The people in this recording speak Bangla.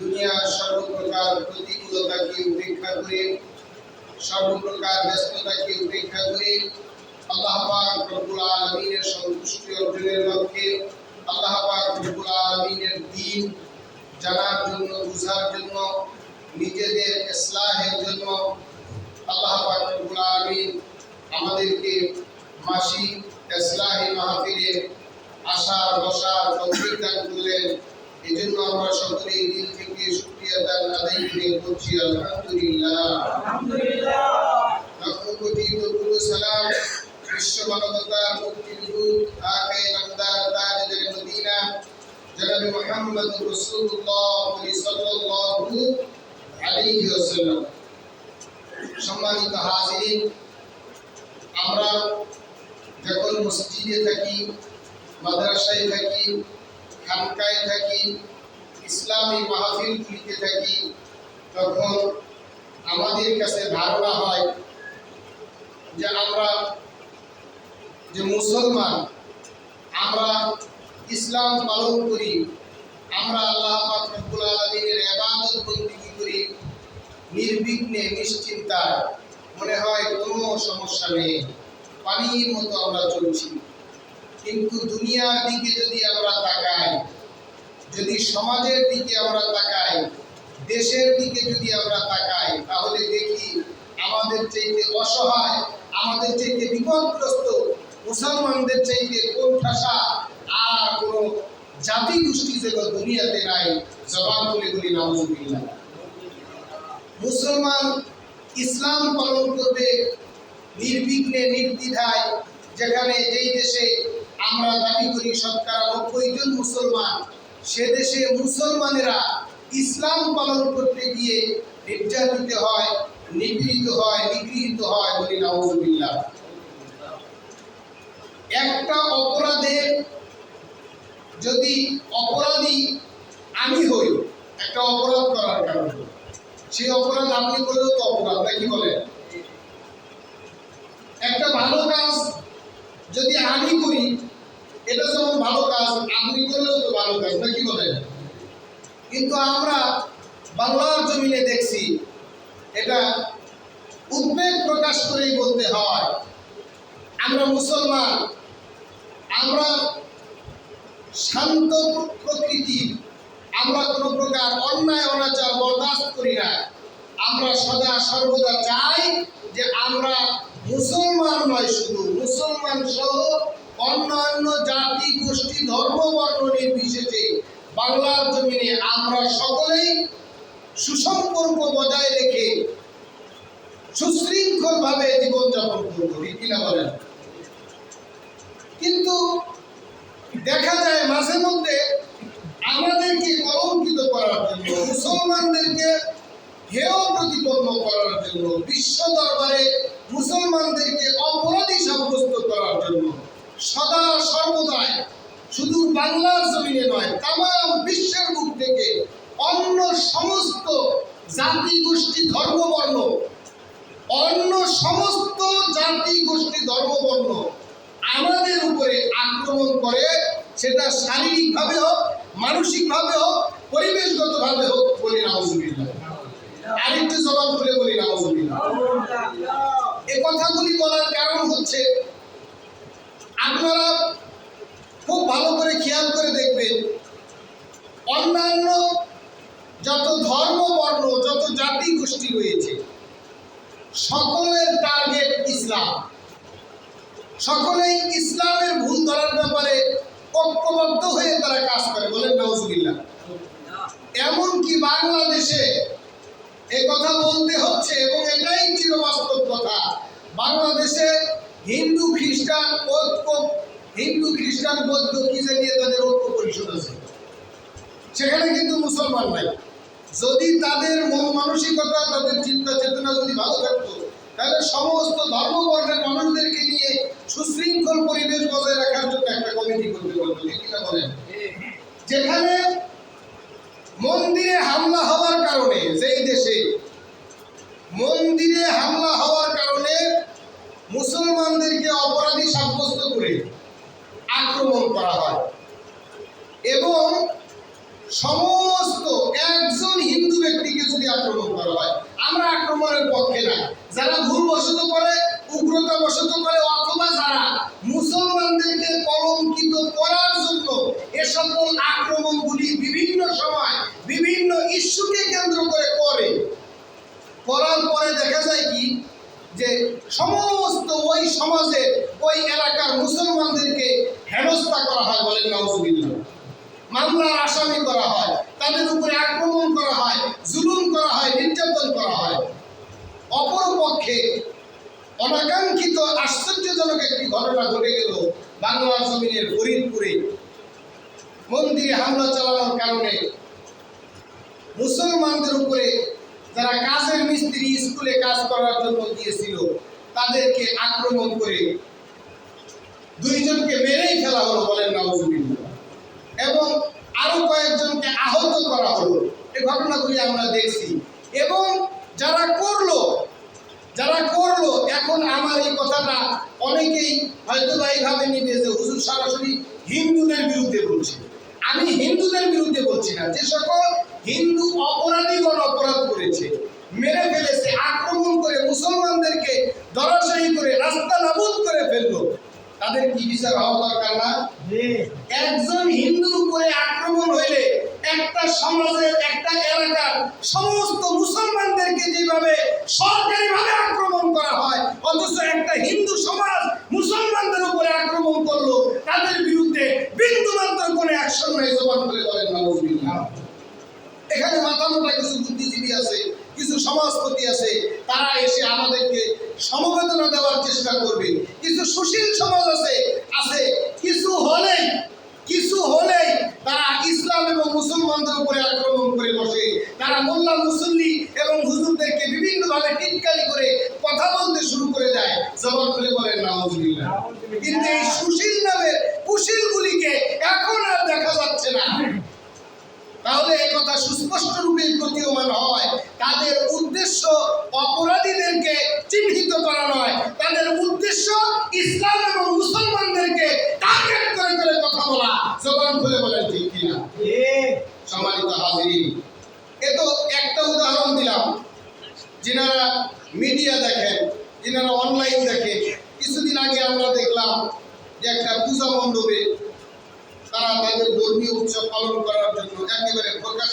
দুনিয়ার সর্বপ্রকার প্রতিকূলতাকে উপেক্ষা করে, সর্বপ্রকার ব্যস্ততাকে উপেক্ষা করে, আল্লাহ পাক আলামিনের সন্তুষ্টি অর্জনের লক্ষ্যে আল্লাহ পাক আলামিনের দিন জানার জন্য, বুঝার জন্য, নিজেদের ইসলাহের জন্য আল্লাহ পাক আলামিন আমাদেরকে মাসিক ইসলাহি মাহফিলে আসার বসার তৌফিক দান করলেন। এই জন্য আমরা সকলেই দিল থেকে শুকরিয়া দান আদায় করে, করছি আলহামদুলিল্লাহ। কোটি বিশ্ব মানবতার মুক্তির দূত আকে নামদার তাজের মদিনা। জনাব মুহাম্মদ রাসূলুল্লাহ সাল্লাল্লাহু আলাইহি ওয়াসাল্লাম। সম্মানিত হাজিরিন, আমরা যখন মসজিদে থাকি, মাদ্রাসায় থাকি খানকায় থাকি, ইসলামী মাহফিলগুলিতে থাকি তখন আমাদের কাছে ধারণা হয় যে আমরা যে মুসলমান, আমরা ইসলাম পালন করি, আমরা আল্লাহ রব্বুল আলামিনের ইবাদত বন্দেগী করি, নির্বিঘ্নে, নিশ্চিন্তায় মনে হয় কোনো সমস্যা নেই, পানির মতো আমরা চলছি। কিন্তু দুনিয়ার দিকে যদি আমরা যদি সমাজের দিকে আমরা তাকাই, দেশের দিকে যদি আমরা তাকাই, তাহলে দেখি আমাদের চাইতে অসহায়, আমাদের চাইতে বিপদগ্রস্ত মুসলমানদের চাইতে কোন ঠাসা আর কোনো জাতি গোষ্ঠী যেন দুনিয়াতে নাই, জবান তুলে বলি, নাউজুবিল্লাহ। মুসলমান ইসলাম পালন করবে নির্বিঘ্নে, নির্দ্বিধায়, যেখানে যেই দেশে আমরা দাবি করি শতকরা নব্বই জন মুসলমান সে দেশে মুসলমানেরা ইসলাম পালন করতে গিয়ে নির্যাতিত হয়, নিপীড়িত হয়, নিগৃহীত হয় বলি নাউজুবিল্লাহ। একটা অপরাধে যদি অপরাধী আমি হই, একটা অপরাধ করার কারণে সেই অপরাধ আপনি করলেও তো অপরাধ নাকি বলেন একটা ভালো কাজ যদি আমি করি, এটা যেমন ভালো কাজ, আপনি করলেও ভালো কাজ নাকি বলেন কিন্তু আমরা বাংলার জমিনে দেখছি, এটা উদ্বেগ প্রকাশ করেই বলতে হয়, আমরা মুসলমান, আমরা শান্ত প্রকৃতির আমরা কোনো প্রকার অন্যায়, অনাচার, বরদাস্ত করি না। আমরা সদা সর্বদা চাই যে আমরা মুসলমান নয় শুধু, মুসলমান সহ অন্যান্য জাতি, গোষ্ঠী, ধর্ম, বর্ণ নির্বিশেষে বাংলার জমিনে আমরা সকলেই সুসম্পর্ক বজায় রেখে সুশৃঙ্খল ভাবে জীবনযাপন করব কিনা বলেন? কিন্তু দেখা যায় মাঝে মধ্যে আমাদেরকে কলঙ্কিত করার জন্য, মুসলমানদেরকে হেয় প্রতিপন্ন করার জন্য, বিশ্ব দরবারে মুসলমানদেরকে অপরাধী সাব্যস্ত করার জন্য সদা সর্বদাই শুধু বাংলার জমিনে নয় তাম বিশ্বের মুখ থেকে অন্য সমস্ত জাতি, গোষ্ঠী ধর্মবর্ণ অন্য সমস্ত জাতি, গোষ্ঠী ধর্মবর্ণ আমাদের উপরে আক্রমণ করে, সেটা শারীরিকভাবে হোক, মানসিকভাবে হোক, পরিবেশগতভাবে হোক বলি নাউজুবিল্লাহ। আরেকটু জবাব খুলে বলি, নাউজুবিল্লাহ। এ কথাগুলি বলার কারণ হচ্ছে আপনারা খুব ভালো করে খেয়াল করে দেখবেন অন্যান্য যত ধর্ম, বর্ণ, যত জাতি গোষ্ঠী রয়েছে, সকলের টার্গেট ইসলাম। সকলেই ইসলামের ভুল ধরার ব্যাপারে ঐক্যবদ্ধ হয়ে তারা কাজ করে। বলেন, নাউজুবিল্লাহ। এমনকি বাংলাদেশে এ কথা বলতে হচ্ছে এবং এটাই চিরবাস্তব কথা। বাংলাদেশে হিন্দু, খ্রিস্টান, ঐক্য, হিন্দু, খ্রিস্টান, বৌদ্ধ, কি জানিয়ে তাদের ঐক্য পরিষদ আছে। সেখানে কিন্তু মুসলমান নাই। যদি তাদের মন মানসিকতা তাদের চিন্তা চেতনা যদি ভালো থাকতো, তাহলে সমস্ত ধর্মবর্ণের মানুষদেরকে নিয়ে সুশৃঙ্খল পরিবেশ বজায় রাখার জন্য একটা কমিটি করতে কিনা বলেন? যেখানে মন্দিরে হামলা হওয়ার কারণে, যেই দেশে মন্দিরে হামলা হওয়ার কারণে মুসলমানদেরকে অপরাধী সাব্যস্ত করে আক্রমণ করা হয় এবং সমস্ত একজন আক্রমণ করা হয়, আমরা আক্রমণের পক্ষে না। যারা ভুলবশত করে উগ্রতা বশত করে, অথবা যারা মুসলমানদেরকে কলঙ্কিত করার জন্য এ সকল আক্রমণগুলি বিভিন্ন সময় বিভিন্ন ইস্যুকে কেন্দ্র করে করে, করার পরে দেখা যায় কি, যে সমস্ত ওই সমাজের ওই এলাকার মুসলমানদেরকে হেনস্থা করা হয় বলেন নওয়াজুবিল্লাহ মামলার আসামি করা হয়, তাদের উপরে আক্রমণ করা হয়, জুলুম করা হয়, নির্যাতন করা হয়। অপরপক্ষে অনাকাঙ্ক্ষিত আশ্চর্যজনক একটি ঘটনা ঘটে গেল বাংলার জমিনের ফরিদপুরে। মন্দিরে হামলা চালানোর কারণে মুসলমানদের উপরে যারা কাজের মিস্ত্রি স্কুলে কাজ করার জন্য গিয়েছিল, তাদেরকে আক্রমণ করে দুইজনকে মেরেই ফেলা হলো বলেন নওয়াজুবিল্লাহ এবং আরও কয়েকজনকে আহত করা হলো। এই ঘটনাগুলি আমরা দেখছি। এবং যারা করল যারা করল, এখন আমার এই কথাটা অনেকেই হয়তো বা এইভাবে নিবে হুজুর সরাসরি হিন্দুদের বিরুদ্ধে বলছে। আমি হিন্দুদের বিরুদ্ধে বলছি না, যে সকল হিন্দু অপরাধীগণ অপরাধ করেছে, মেরে ফেলেছে, আক্রমণ করে মুসলমানদেরকে ধরাশায়ী করে রাস্তা নাবুদ করে ফেলল তাদের কি বিচার হওয়া দরকার না? একজন হিন্দুর উপরে আক্রমণ হইলে একটা সমাজের একটা এলাকার সমস্ত মুসলমানদেরকে যেভাবে সরকারিভাবে আক্রমণ করা হয় অথচ একটা হিন্দু সমাজ মুসলমানদের উপরে আক্রমণ করল তাদের বিরুদ্ধে বিন্দু মাত্র কোনো অ্যাকশন নেই জবান করে বলেন নাউজুবিল্লাহ এখানে মাথা মোটা কিছু বুদ্ধিজীবী আছে কিছু সমাজপতি আছে, তারা এসে আমাদেরকে সমবেদনা দেওয়ার চেষ্টা করবে কিছু সুশীল সমাজ আছে আছে, কিছু হলেই কিছু হলেই তারা ইসলাম এবং মুসলমানদের উপরে আক্রমণ করে বসে। তারা মোল্লা মুসল্লি এবং হুজুরদেরকে বিভিন্নভাবে টিটকারি করে কথা বলতে শুরু করে দেয়। জবান খুলে বলেন, নাউজুবিল্লাহ। কিন্তু এই সুশীল নামের কুশীলগুলিকে এখন আর দেখা যাচ্ছে না। তাহলে এই কথা সুস্পষ্ট রূপে প্রতীয়মান হয়। তাদের উদ্দেশ্য অপরাধীদেরকে চিহ্নিত করা নয়। তাদের উদ্দেশ্য ইসলাম এবং মুসলমানদেরকে টার্গেট করে করে কথা বলা। জবান খুলে বলেন ঠিক কিনা? সম্মানিত হাজিরিন এ তো একটা উদাহরণ দিলাম। যিনারা মিডিয়া দেখেন যিনারা অনলাইন দেখেন কিছুদিন আগে আমরা দেখলাম যে একটা পূজা মণ্ডপে তারা তাদের ধর্মীয় উৎসব পালন করার জন্য একেবারে প্রকাশ